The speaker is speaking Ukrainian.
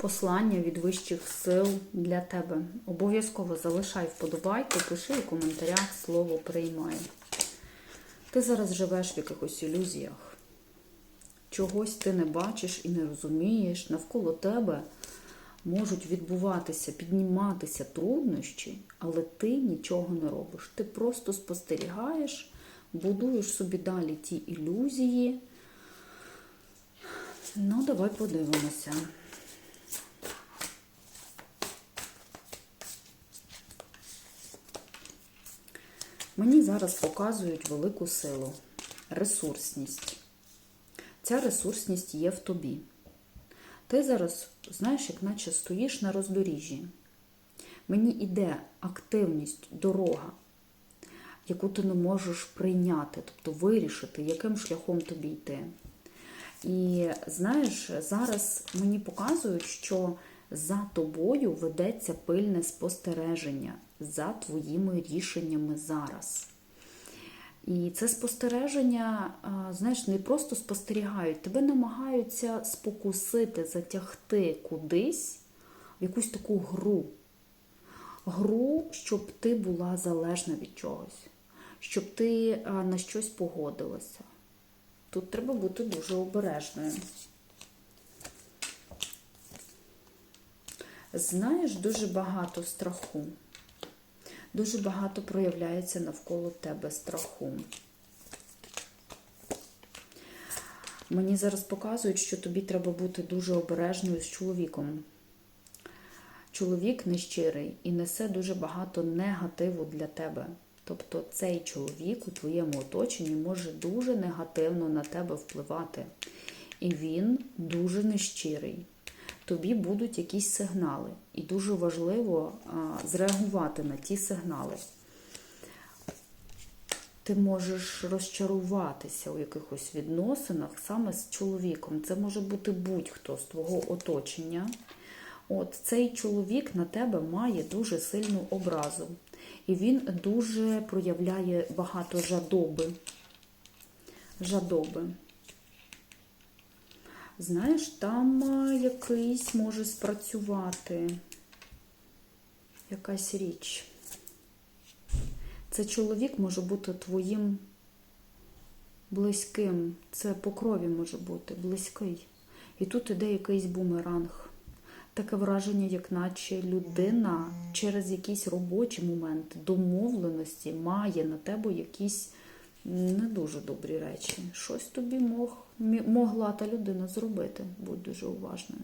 послання від вищих сил для тебе. Обов'язково залишай вподобайку, пиши у коментарях слово приймаю. Ти зараз живеш в якихось ілюзіях. Чогось ти не бачиш і не розумієш. Навколо тебе можуть відбуватися, підніматися труднощі, але ти нічого не робиш. Ти просто спостерігаєш, будуєш собі далі ті ілюзії. Ну, давай подивимося. Мені зараз показують велику силу, ресурсність. Ця ресурсність є в тобі. Ти зараз, знаєш, як наче стоїш на роздоріжжі. Мені йде активність, дорога, яку ти не можеш прийняти, тобто вирішити, яким шляхом тобі йти. І знаєш, зараз мені показують, що за тобою ведеться пильне спостереження за твоїми рішеннями зараз. І це спостереження, знаєш, не просто спостерігають, тебе намагаються спокусити, затягти кудись в якусь таку гру. Гру, щоб ти була залежна від чогось, щоб ти на щось погодилася. Тут треба бути дуже обережною. Знаєш, дуже багато страху. Дуже багато проявляється навколо тебе страху. Мені зараз показують, що тобі треба бути дуже обережною з чоловіком. Чоловік нещирий і несе дуже багато негативу для тебе. Тобто цей чоловік у твоєму оточенні може дуже негативно на тебе впливати. І він дуже нещирий. Тобі будуть якісь сигнали. І дуже важливо зреагувати на ті сигнали. Ти можеш розчаруватися у якихось відносинах саме з чоловіком. Це може бути будь-хто з твого оточення. От цей чоловік на тебе має дуже сильну образу. І він дуже проявляє багато жадоби. Жадоби. Знаєш, там якийсь може спрацювати якась річ. Це чоловік може бути твоїм близьким. Це по крові може бути близький. І тут іде якийсь бумеранг. Таке враження, як наче людина через якийсь робочий момент домовленості має на тебе якісь не дуже добрі речі. Щось тобі мог, могла та людина зробити. Будь дуже уважною.